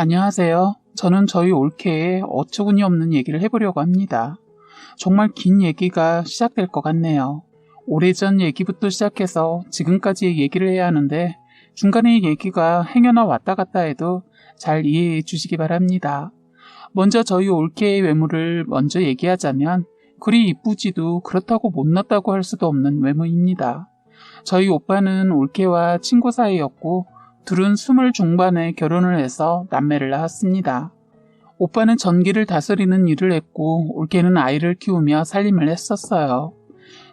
안녕하세요. 저는 저희 올케에 어처구니 없는 얘기를 해보려고 합니다. 정말 긴 얘기가 시작될 것 같네요. 오래전 얘기부터 시작해서 지금까지의 얘기를 해야 하는데 중간에 얘기가 행여나 왔다 갔다 해도 잘 이해해 주시기 바랍니다. 먼저 저희 올케의 외모를 먼저 얘기하자면 그리 이쁘지도 그렇다고 못났다고 할 수도 없는 외모입니다. 저희 오빠는 올케와 친구 사이였고 둘은 스물 중반에 결혼을 해서 남매를 낳았습니다. 오빠는 전기를 다스리는 일을 했고 올케는 아이를 키우며 살림을 했었어요.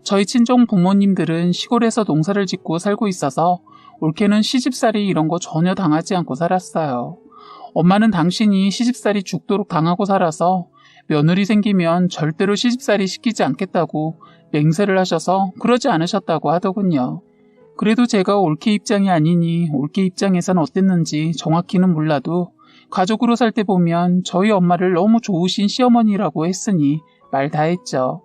저희 친정 부모님들은 시골에서 농사를 짓고 살고 있어서 올케는 시집살이 이런 거 전혀 당하지 않고 살았어요. 엄마는 당신이 시집살이 죽도록 당하고 살아서 며느리 생기면 절대로 시집살이 시키지 않겠다고 맹세를 하셔서 그러지 않으셨다고 하더군요. 그래도 제가 올케 입장이 아니니 올케 입장에선 어땠는지 정확히는 몰라도 가족으로 살 때 보면 저희 엄마를 너무 좋으신 시어머니라고 했으니 말 다 했죠.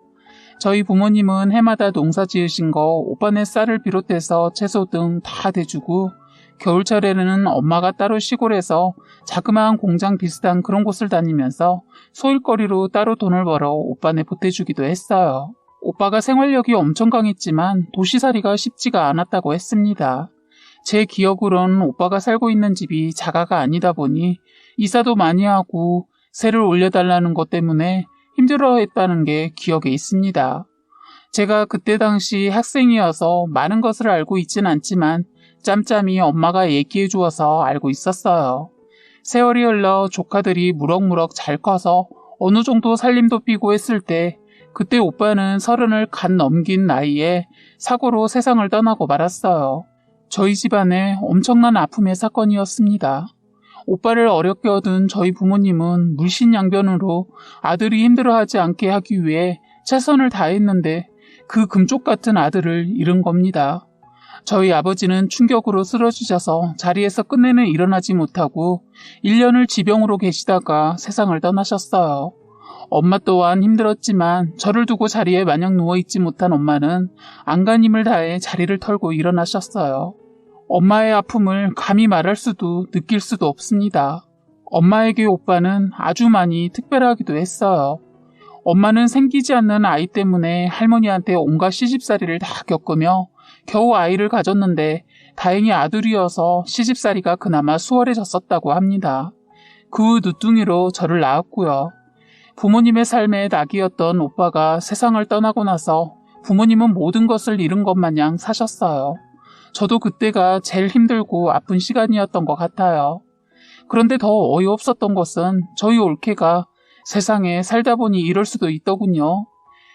저희 부모님은 해마다 농사 지으신 거 오빠네 쌀을 비롯해서 채소 등 다 대주고 겨울철에는 엄마가 따로 시골에서 자그마한 공장 비슷한 그런 곳을 다니면서 소일거리로 따로 돈을 벌어 오빠네 보태주기도 했어요. 오빠가 생활력이 엄청 강했지만 도시살이가 쉽지가 않았다고 했습니다. 제 기억으론 오빠가 살고 있는 집이 자가가 아니다 보니 이사도 많이 하고 세를 올려달라는 것 때문에 힘들어했다는 게 기억에 있습니다. 제가 그때 당시 학생이어서 많은 것을 알고 있진 않지만 짬짬이 엄마가 얘기해 주어서 알고 있었어요. 세월이 흘러 조카들이 무럭무럭 잘 커서 어느 정도 살림도 삐고 했을 때 그때 오빠는 서른을 간 넘긴 나이에 사고로 세상을 떠나고 말았어요. 저희 집안에 엄청난 아픔의 사건이었습니다. 오빠를 어렵게 얻은 저희 부모님은 물신양변으로 아들이 힘들어하지 않게 하기 위해 최선을 다했는데 그 금쪽 같은 아들을 잃은 겁니다. 저희 아버지는 충격으로 쓰러지셔서 자리에서 끝내는 일어나지 못하고 1년을 지병으로 계시다가 세상을 떠나셨어요. 엄마 또한 힘들었지만 저를 두고 자리에 마냥 누워있지 못한 엄마는 안간 힘을 다해 자리를 털고 일어나셨어요. 엄마의 아픔을 감히 말할 수도 느낄 수도 없습니다. 엄마에게 오빠는 아주 많이 특별하기도 했어요. 엄마는 생기지 않는 아이 때문에 할머니한테 온갖 시집살이를 다 겪으며 겨우 아이를 가졌는데 다행히 아들이어서 시집살이가 그나마 수월해졌었다고 합니다. 그 늦둥이로 저를 낳았고요. 부모님의 삶의 낙이었던 오빠가 세상을 떠나고 나서 부모님은 모든 것을 잃은 것 마냥 사셨어요. 저도 그때가 제일 힘들고 아픈 시간이었던 것 같아요. 그런데 더 어이없었던 것은 저희 올케가 세상에 살다 보니 이럴 수도 있더군요.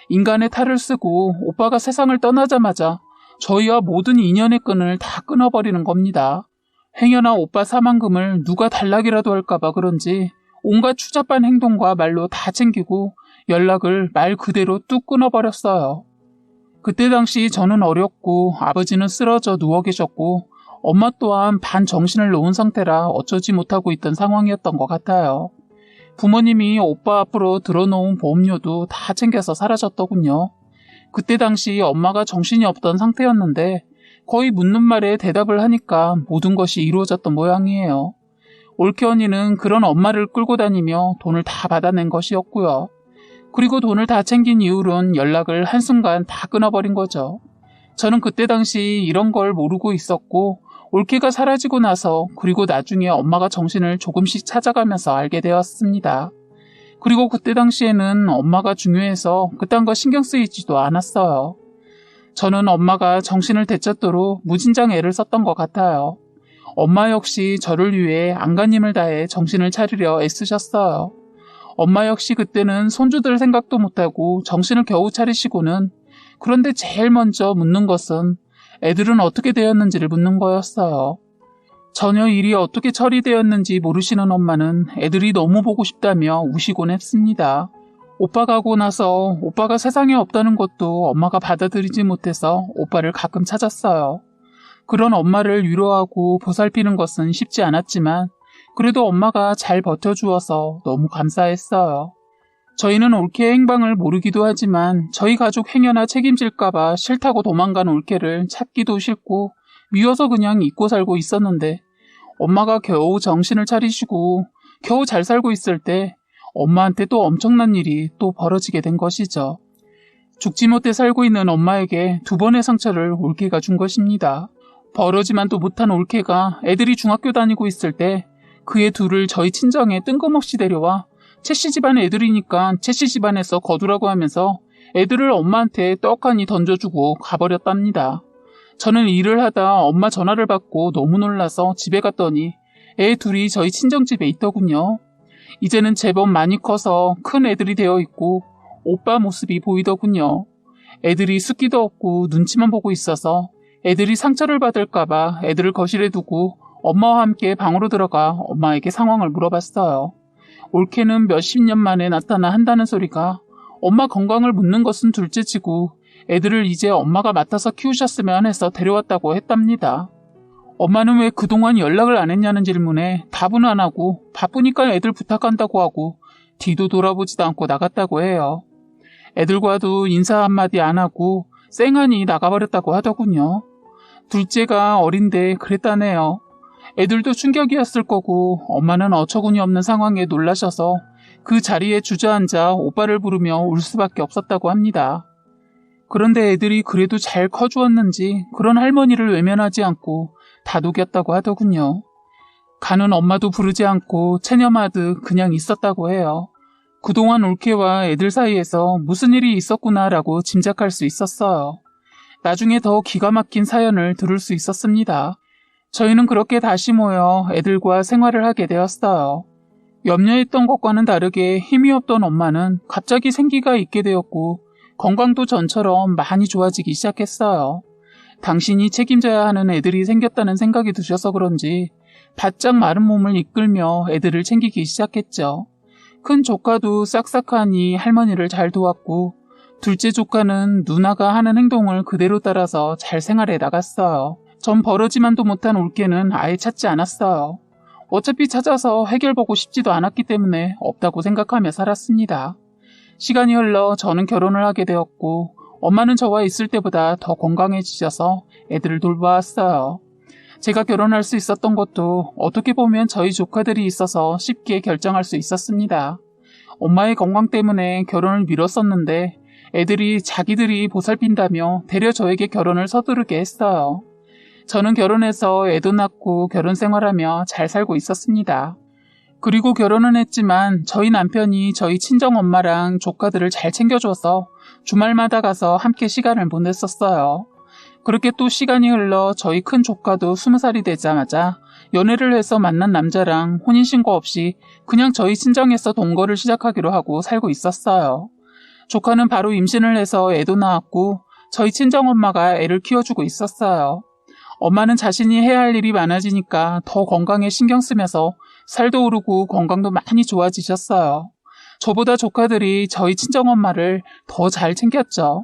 인간의 탈을 쓰고 오빠가 세상을 떠나자마자 저희와 모든 인연의 끈을 다 끊어버리는 겁니다. 행여나 오빠 사망금을 누가 달라기라도 할까봐 그런지 온갖 추잡한 행동과 말로 다 챙기고 연락을 말 그대로 뚝 끊어버렸어요. 그때 당시 저는 어렸고 아버지는 쓰러져 누워 계셨고 엄마 또한 반 정신을 놓은 상태라 어쩌지 못하고 있던 상황이었던 것 같아요. 부모님이 오빠 앞으로 들어놓은 보험료도 다 챙겨서 사라졌더군요. 그때 당시 엄마가 정신이 없던 상태였는데 거의 묻는 말에 대답을 하니까 모든 것이 이루어졌던 모양이에요. 올케 언니는 그런 엄마를 끌고 다니며 돈을 다 받아낸 것이었고요. 그리고 돈을 다 챙긴 이후론 연락을 한순간 다 끊어버린 거죠. 저는 그때 당시 이런 걸 모르고 있었고 올케가 사라지고 나서 그리고 나중에 엄마가 정신을 조금씩 찾아가면서 알게 되었습니다. 그리고 그때 당시에는 엄마가 중요해서 그딴 거 신경 쓰이지도 않았어요. 저는 엄마가 정신을 되찾도록 무진장 애를 썼던 것 같아요. 엄마 역시 저를 위해 안간힘을 다해 정신을 차리려 애쓰셨어요. 엄마 역시 그때는 손주들 생각도 못하고 정신을 겨우 차리시고는 그런데 제일 먼저 묻는 것은 애들은 어떻게 되었는지를 묻는 거였어요. 전혀 일이 어떻게 처리되었는지 모르시는 엄마는 애들이 너무 보고 싶다며 우시곤 했습니다. 오빠 가고 나서 오빠가 세상에 없다는 것도 엄마가 받아들이지 못해서 오빠를 가끔 찾았어요. 그런 엄마를 위로하고 보살피는 것은 쉽지 않았지만 그래도 엄마가 잘 버텨주어서 너무 감사했어요. 저희는 올케의 행방을 모르기도 하지만 저희 가족 행여나 책임질까봐 싫다고 도망간 올케를 찾기도 싫고 미워서 그냥 잊고 살고 있었는데 엄마가 겨우 정신을 차리시고 겨우 잘 살고 있을 때 엄마한테 또 엄청난 일이 또 벌어지게 된 것이죠. 죽지 못해 살고 있는 엄마에게 두 번의 상처를 올케가 준 것입니다. 벌어지만도 못한 올케가 애들이 중학교 다니고 있을 때 그의 둘을 저희 친정에 뜬금없이 데려와 채씨 집안 애들이니까 채씨 집안에서 거두라고 하면서 애들을 엄마한테 떡하니 던져주고 가버렸답니다. 저는 일을 하다 엄마 전화를 받고 너무 놀라서 집에 갔더니 애 둘이 저희 친정집에 있더군요. 이제는 제법 많이 커서 큰 애들이 되어 있고 오빠 모습이 보이더군요. 애들이 숫기도 없고 눈치만 보고 있어서 애들이 상처를 받을까봐 애들을 거실에 두고 엄마와 함께 방으로 들어가 엄마에게 상황을 물어봤어요. 올케는 몇십 년 만에 나타나 한다는 소리가 엄마 건강을 묻는 것은 둘째치고 애들을 이제 엄마가 맡아서 키우셨으면 해서 데려왔다고 했답니다. 엄마는 왜 그동안 연락을 안 했냐는 질문에 답은 안 하고 바쁘니까 애들 부탁한다고 하고 뒤도 돌아보지도 않고 나갔다고 해요. 애들과도 인사 한마디 안 하고 쌩하니 나가버렸다고 하더군요. 둘째가 어린데 그랬다네요. 애들도 충격이었을 거고 엄마는 어처구니 없는 상황에 놀라셔서 그 자리에 주저앉아 오빠를 부르며 울 수밖에 없었다고 합니다. 그런데 애들이 그래도 잘 커주었는지 그런 할머니를 외면하지 않고 다독였다고 하더군요. 가는 엄마도 부르지 않고 체념하듯 그냥 있었다고 해요. 그동안 올케와 애들 사이에서 무슨 일이 있었구나라고 짐작할 수 있었어요. 나중에 더 기가 막힌 사연을 들을 수 있었습니다. 저희는 그렇게 다시 모여 애들과 생활을 하게 되었어요. 염려했던 것과는 다르게 힘이 없던 엄마는 갑자기 생기가 있게 되었고 건강도 전처럼 많이 좋아지기 시작했어요. 당신이 책임져야 하는 애들이 생겼다는 생각이 드셔서 그런지 바짝 마른 몸을 이끌며 애들을 챙기기 시작했죠. 큰 조카도 싹싹하니 할머니를 잘 도왔고 둘째 조카는 누나가 하는 행동을 그대로 따라서 잘 생활해 나갔어요. 전 버러지만도 못한 올케는 아예 찾지 않았어요. 어차피 찾아서 해결보고 싶지도 않았기 때문에 없다고 생각하며 살았습니다. 시간이 흘러 저는 결혼을 하게 되었고 엄마는 저와 있을 때보다 더 건강해지셔서 애들을 돌봐왔어요. 제가 결혼할 수 있었던 것도 어떻게 보면 저희 조카들이 있어서 쉽게 결정할 수 있었습니다. 엄마의 건강 때문에 결혼을 미뤘었는데 애들이 자기들이 보살핀다며 데려 저에게 결혼을 서두르게 했어요. 저는 결혼해서 애도 낳고 결혼 생활하며 잘 살고 있었습니다. 그리고 결혼은 했지만 저희 남편이 저희 친정 엄마랑 조카들을 잘 챙겨줘서 주말마다 가서 함께 시간을 보냈었어요. 그렇게 또 시간이 흘러 저희 큰 조카도 스무 살이 되자마자 연애를 해서 만난 남자랑 혼인신고 없이 그냥 저희 친정에서 동거를 시작하기로 하고 살고 있었어요. 조카는 바로 임신을 해서 애도 낳았고 저희 친정엄마가 애를 키워주고 있었어요. 엄마는 자신이 해야 할 일이 많아지니까 더 건강에 신경 쓰면서 살도 오르고 건강도 많이 좋아지셨어요. 저보다 조카들이 저희 친정엄마를 더 잘 챙겼죠.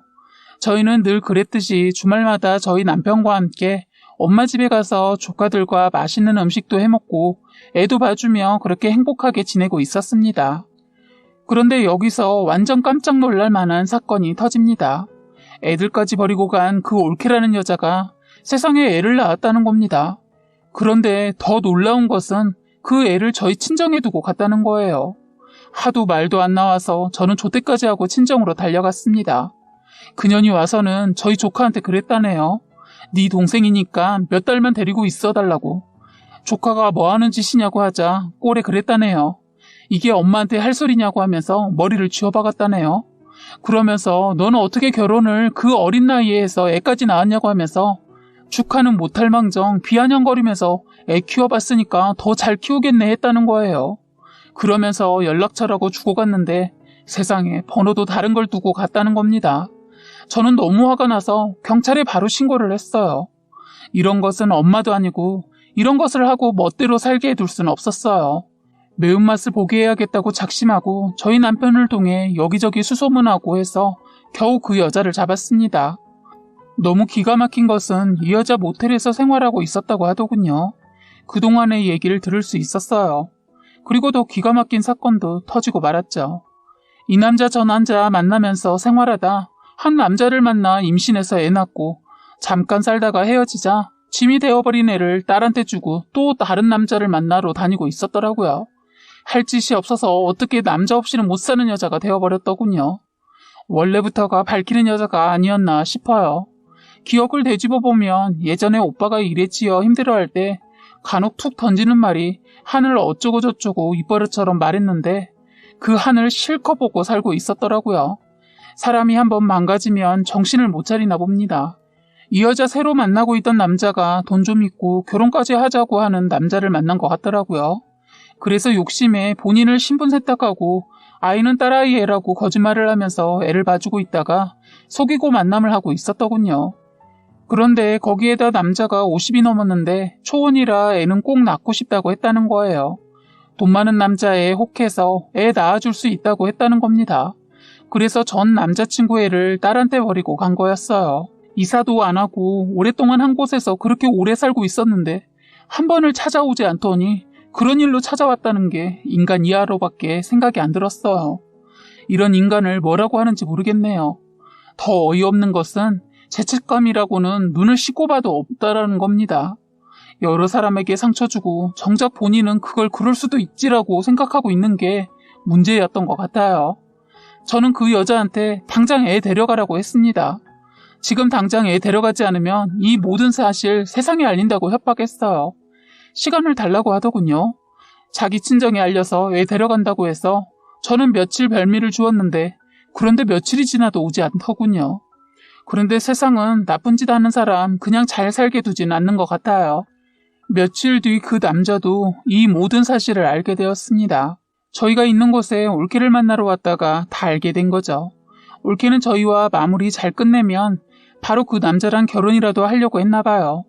저희는 늘 그랬듯이 주말마다 저희 남편과 함께 엄마 집에 가서 조카들과 맛있는 음식도 해먹고 애도 봐주며 그렇게 행복하게 지내고 있었습니다. 그런데 여기서 완전 깜짝 놀랄 만한 사건이 터집니다. 애들까지 버리고 간 그 올케라는 여자가 세상에 애를 낳았다는 겁니다. 그런데 더 놀라운 것은 그 애를 저희 친정에 두고 갔다는 거예요. 하도 말도 안 나와서 저는 조퇴까지 하고 친정으로 달려갔습니다. 그년이 와서는 저희 조카한테 그랬다네요. 네 동생이니까 몇 달만 데리고 있어 달라고. 조카가 뭐 하는 짓이냐고 하자 꼴에 그랬다네요. 이게 엄마한테 할 소리냐고 하면서 머리를 쥐어박았다네요. 그러면서 너는 어떻게 결혼을 그 어린 나이에 해서 애까지 낳았냐고 하면서 축하는 못할 망정 비아냥거리면서 애 키워봤으니까 더 잘 키우겠네 했다는 거예요. 그러면서 연락처라고 주고 갔는데 세상에 번호도 다른 걸 두고 갔다는 겁니다. 저는 너무 화가 나서 경찰에 바로 신고를 했어요. 이런 것은 엄마도 아니고 이런 것을 하고 멋대로 살게 해둘 수는 없었어요. 매운맛을 보게 해야겠다고 작심하고 저희 남편을 통해 여기저기 수소문하고 해서 겨우 그 여자를 잡았습니다. 너무 기가 막힌 것은 이 여자 모텔에서 생활하고 있었다고 하더군요. 그동안의 얘기를 들을 수 있었어요. 그리고 더 기가 막힌 사건도 터지고 말았죠. 이 남자 저 남자 만나면서 생활하다 한 남자를 만나 임신해서 애 낳고 잠깐 살다가 헤어지자 짐이 되어버린 애를 딸한테 주고 또 다른 남자를 만나러 다니고 있었더라고요. 할 짓이 없어서 어떻게 남자 없이는 못 사는 여자가 되어버렸더군요. 원래부터가 밝히는 여자가 아니었나 싶어요. 기억을 되짚어 보면 예전에 오빠가 지어 힘들어할 때 간혹 툭 던지는 말이 하늘 어쩌고저쩌고 입버릇처럼 말했는데 그 하늘 실컷 보고 살고 있었더라고요. 사람이 한번 망가지면 정신을 못 차리나 봅니다. 이 여자 새로 만나고 있던 남자가 돈 좀 있고 결혼까지 하자고 하는 남자를 만난 것 같더라고요. 그래서 욕심에 본인을 신분 세탁하고 아이는 딸아이 애라고 거짓말을 하면서 애를 봐주고 있다가 속이고 만남을 하고 있었더군요. 그런데 거기에다 남자가 50이 넘었는데 초혼이라 애는 꼭 낳고 싶다고 했다는 거예요. 돈 많은 남자에 혹해서 애 낳아줄 수 있다고 했다는 겁니다. 그래서 전 남자친구 애를 딸한테 버리고 간 거였어요. 이사도 안 하고 오랫동안 한 곳에서 그렇게 오래 살고 있었는데 한 번을 찾아오지 않더니 그런 일로 찾아왔다는 게 인간 이하로밖에 생각이 안 들었어요. 이런 인간을 뭐라고 하는지 모르겠네요. 더 어이없는 것은 죄책감이라고는 눈을 씻고 봐도 없다라는 겁니다. 여러 사람에게 상처 주고 정작 본인은 그걸 그럴 수도 있지라고 생각하고 있는 게 문제였던 것 같아요. 저는 그 여자한테 당장 애 데려가라고 했습니다. 지금 당장 애 데려가지 않으면 이 모든 사실 세상에 알린다고 협박했어요. 시간을 달라고 하더군요. 자기 친정에 알려서 애 데려간다고 해서 저는 며칠 별미를 주었는데 그런데 며칠이 지나도 오지 않더군요. 그런데 세상은 나쁜 짓 하는 사람 그냥 잘 살게 두진 않는 것 같아요. 며칠 뒤 그 남자도 이 모든 사실을 알게 되었습니다. 저희가 있는 곳에 올케를 만나러 왔다가 다 알게 된 거죠. 올케는 저희와 마무리 잘 끝내면 바로 그 남자랑 결혼이라도 하려고 했나 봐요.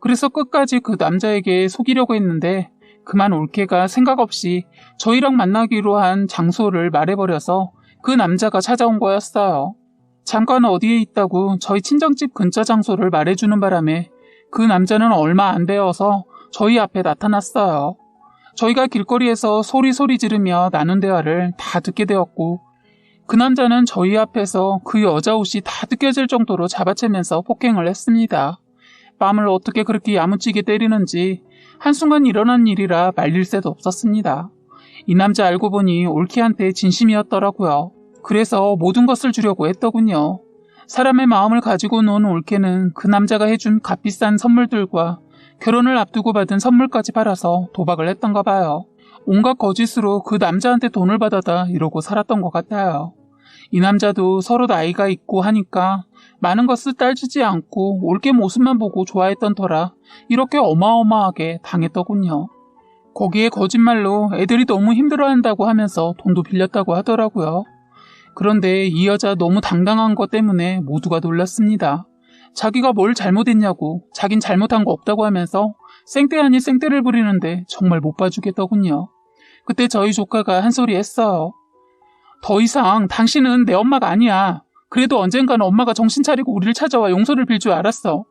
그래서 끝까지 그 남자에게 속이려고 했는데 그만 올케가 생각 없이 저희랑 만나기로 한 장소를 말해버려서 그 남자가 찾아온 거였어요. 잠깐 어디에 있다고 저희 친정집 근처 장소를 말해주는 바람에 그 남자는 얼마 안 되어서 저희 앞에 나타났어요. 저희가 길거리에서 소리소리 지르며 나눈 대화를 다 듣게 되었고 그 남자는 저희 앞에서 그 여자 옷이 다 뜯겨질 정도로 잡아채면서 폭행을 했습니다. 뺨을 어떻게 그렇게 야무지게 때리는지 한순간 일어난 일이라 말릴 새도 없었습니다. 이 남자 알고 보니 올키한테 진심이었더라고요. 그래서 모든 것을 주려고 했더군요. 사람의 마음을 가지고 논 올케는 그 남자가 해준 값비싼 선물들과 결혼을 앞두고 받은 선물까지 팔아서 도박을 했던가 봐요. 온갖 거짓으로 그 남자한테 돈을 받아다 이러고 살았던 것 같아요. 이 남자도 서로 나이가 있고 하니까 많은 것을 따지지 않고 올게 모습만 보고 좋아했던 터라 이렇게 어마어마하게 당했더군요. 거기에 거짓말로 애들이 너무 힘들어한다고 하면서 돈도 빌렸다고 하더라고요. 그런데 이 여자 너무 당당한 것 때문에 모두가 놀랐습니다. 자기가 뭘 잘못했냐고 자긴 잘못한 거 없다고 하면서 생떼 아닌 생떼를 부리는데 정말 못 봐주겠더군요. 그때 저희 조카가 한 소리 했어요. 더 이상 당신은 내 엄마가 아니야. 그래도 언젠가는 엄마가 정신 차리고 우리를 찾아와 용서를 빌 줄 알았어.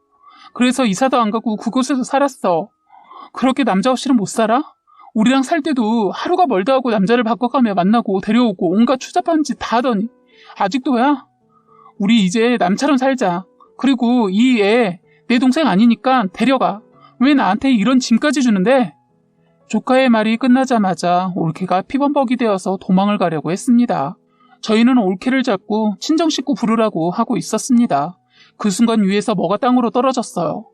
그래서 이사도 안 가고 그곳에서 살았어. 그렇게 남자 없이는 못 살아? 우리랑 살 때도 하루가 멀다 하고 남자를 바꿔가며 만나고 데려오고 온갖 추잡한 짓 다 하더니 아직도야? 우리 이제 남처럼 살자. 그리고 이 애 내 동생 아니니까 데려가. 왜 나한테 이런 짐까지 주는데? 조카의 말이 끝나자마자 올케가 피범벅이 되어서 도망을 가려고 했습니다. 저희는 올케를 잡고 친정 식구 부르라고 하고 있었습니다. 그 순간 위에서 뭐가 땅으로 떨어졌어요.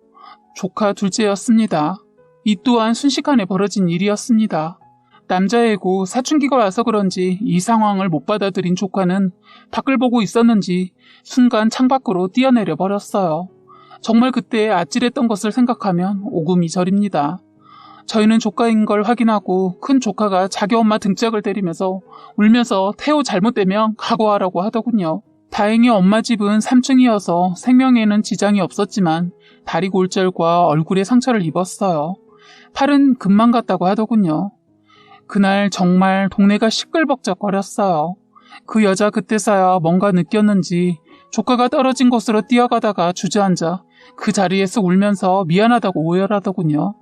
조카 둘째였습니다. 이 또한 순식간에 벌어진 일이었습니다. 남자애고 사춘기가 와서 그런지 이 상황을 못 받아들인 조카는 밖을 보고 있었는지 순간 창밖으로 뛰어내려 버렸어요. 정말 그때 아찔했던 것을 생각하면 오금이 저립니다. 저희는 조카인 걸 확인하고 큰 조카가 자기 엄마 등짝을 때리면서 울면서 태호 잘못되면 각오하라고 하더군요. 다행히 엄마 집은 3층이어서 생명에는 지장이 없었지만 다리 골절과 얼굴에 상처를 입었어요. 팔은 금방 갔다고 하더군요. 그날 정말 동네가 시끌벅적거렸어요. 그 여자 그때서야 뭔가 느꼈는지 조카가 떨어진 곳으로 뛰어가다가 주저앉아 그 자리에서 울면서 미안하다고 오열하더군요.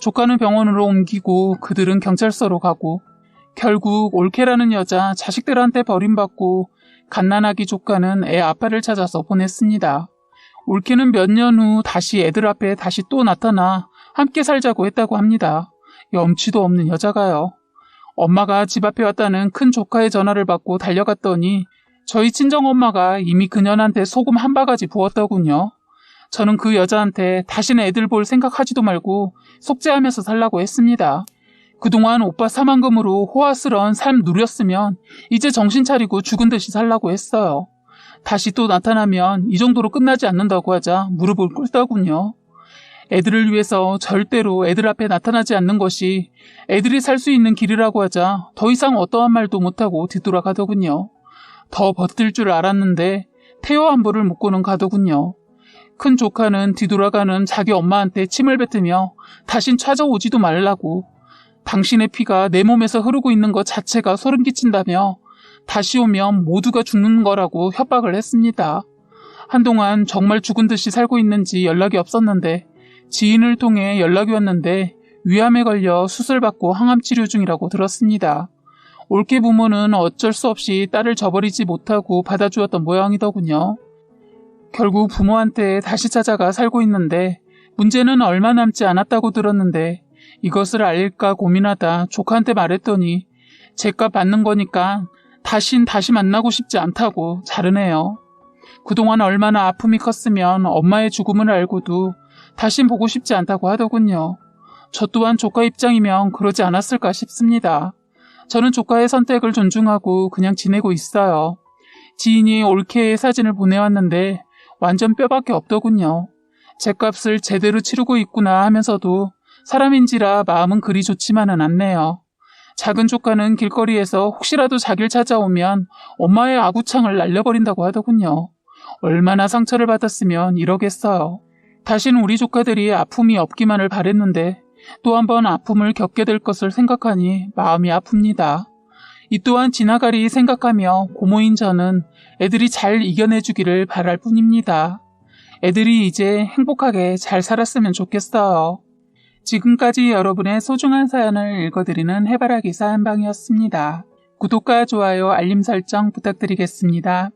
조카는 병원으로 옮기고 그들은 경찰서로 가고 결국 올케라는 여자 자식들한테 버림받고 갓난아기 조카는 애 아빠를 찾아서 보냈습니다. 올케는 몇 년 후 다시 애들 앞에 다시 또 나타나 함께 살자고 했다고 합니다. 염치도 없는 여자가요. 엄마가 집 앞에 왔다는 큰 조카의 전화를 받고 달려갔더니 저희 친정엄마가 이미 그년한테 소금 한 바가지 부었더군요. 저는 그 여자한테 다시는 애들 볼 생각하지도 말고 속죄하면서 살라고 했습니다. 그동안 오빠 사망금으로 호화스러운 삶 누렸으면 이제 정신 차리고 죽은 듯이 살라고 했어요. 다시 또 나타나면 이 정도로 끝나지 않는다고 하자 무릎을 꿇더군요. 애들을 위해서 절대로 애들 앞에 나타나지 않는 것이 애들이 살 수 있는 길이라고 하자 더 이상 어떠한 말도 못하고 뒤돌아가더군요. 더 버틸 줄 알았는데 태호 안부를 묻고는 가더군요. 큰 조카는 뒤돌아가는 자기 엄마한테 침을 뱉으며 다신 찾아오지도 말라고 당신의 피가 내 몸에서 흐르고 있는 것 자체가 소름 끼친다며 다시 오면 모두가 죽는 거라고 협박을 했습니다. 한동안 정말 죽은 듯이 살고 있는지 연락이 없었는데 지인을 통해 연락이 왔는데 위암에 걸려 수술받고 항암 치료 중이라고 들었습니다. 올케 부모는 어쩔 수 없이 딸을 저버리지 못하고 받아주었던 모양이더군요. 결국 부모한테 다시 찾아가 살고 있는데 문제는 얼마 남지 않았다고 들었는데 이것을 알릴까 고민하다 조카한테 말했더니 제값 받는 거니까 다신 다시 만나고 싶지 않다고 자르네요. 그동안 얼마나 아픔이 컸으면 엄마의 죽음을 알고도 다신 보고 싶지 않다고 하더군요. 저 또한 조카 입장이면 그러지 않았을까 싶습니다. 저는 조카의 선택을 존중하고 그냥 지내고 있어요. 지인이 올케의 사진을 보내왔는데 완전 뼈밖에 없더군요. 제값을 제대로 치르고 있구나 하면서도 사람인지라 마음은 그리 좋지만은 않네요. 작은 조카는 길거리에서 혹시라도 자길 찾아오면 엄마의 아구창을 날려버린다고 하더군요. 얼마나 상처를 받았으면 이러겠어요. 다시는 우리 조카들이 아픔이 없기만을 바랬는데 또 한 번 아픔을 겪게 될 것을 생각하니 마음이 아픕니다. 이 또한 지나가리 생각하며 고모인 저는 애들이 잘 이겨내주기를 바랄 뿐입니다. 애들이 이제 행복하게 잘 살았으면 좋겠어요. 지금까지 여러분의 소중한 사연을 읽어드리는 해바라기 사연방이었습니다. 구독과 좋아요, 알림 설정 부탁드리겠습니다.